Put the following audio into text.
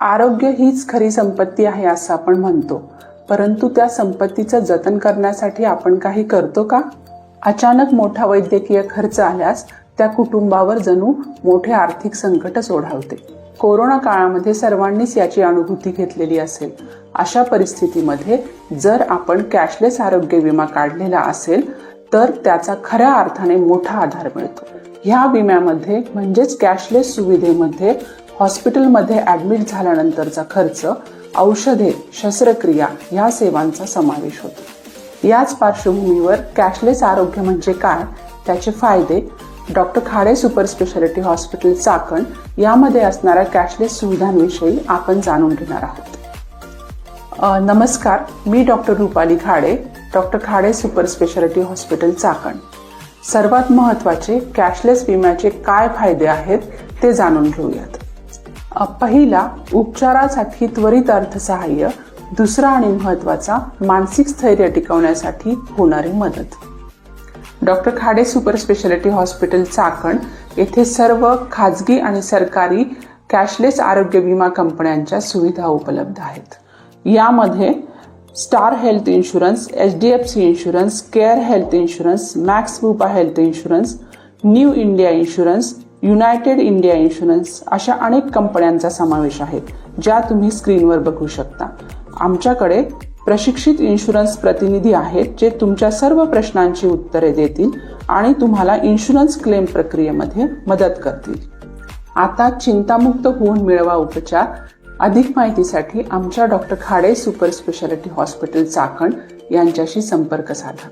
आरोग्य हीच खरी संपत्ती आहे असं आपण म्हणतो. परंतु त्या संपत्तीचं जतन करण्यासाठी आपण काही करतो का? अचानक मोठा वैद्यकीय खर्च आल्यास त्या कुटुंबावर जणू मोठे आर्थिक संकट ओढावते कोरोना काळामध्ये सर्वांनीच याची अनुभूती घेतलेली असेल. अशा परिस्थितीमध्ये जर आपण कॅशलेस आरोग्य विमा काढलेला असेल तर त्याचा खऱ्या अर्थाने मोठा आधार मिळतो. ह्या विम्यामध्ये म्हणजेच कॅशलेस सुविधेमध्ये हॉस्पिटलमध्ये ॲडमिट झाल्यानंतरचा खर्च औषधे शस्त्रक्रिया ह्या सेवांचा समावेश होतो. याच पार्श्वभूमीवर कॅशलेस आरोग्य म्हणजे काय त्याचे फायदे doctor Khade super speciality hospital Chakan यामध्ये असणाऱ्या कॅशलेस सुविधांविषयी आपण जाणून घेणार आहोत. नमस्कार मी doctor Rupali Khade doctor Khade super speciality hospital Chakan. सर्वात महत्त्वाचे कॅशलेस विम्याचे काय फायदे आहेत ते जाणून घेऊयात. पहिला उपचारासाठी त्वरित अर्थसहाय्य दुसरा आणि महत्त्वाचा मानसिक स्थैर्य टिकवण्यासाठी होणारी मदत. Doctor Khade super speciality hospital Chakan येथे सर्व खाजगी आणि सरकारी कॅशलेस आरोग्य विमा कंपन्यांच्या सुविधा उपलब्ध आहेत. यामध्ये star health insurance H D F C insurance care health insurance max Bupa health insurance new India insurance united India insurance अशा अनेक कंपन्यांचा समावेश आहे ज्या तुम्ही स्क्रीनवर बघू शकता. आमच्याकडे प्रशिक्षित इन्शुरन्स प्रतिनिधी आहेत जे तुमच्या सर्व प्रश्नांची उत्तरे देतील आणि तुम्हाला इन्शुरन्स क्लेम प्रक्रियेमध्ये मदत करतील. आता चिंतामुक्त होऊन मिळवा उपचार. अधिक माहितीसाठी आमच्या doctor Khade super speciality hospital Chakan यांच्याशी संपर्क साधा.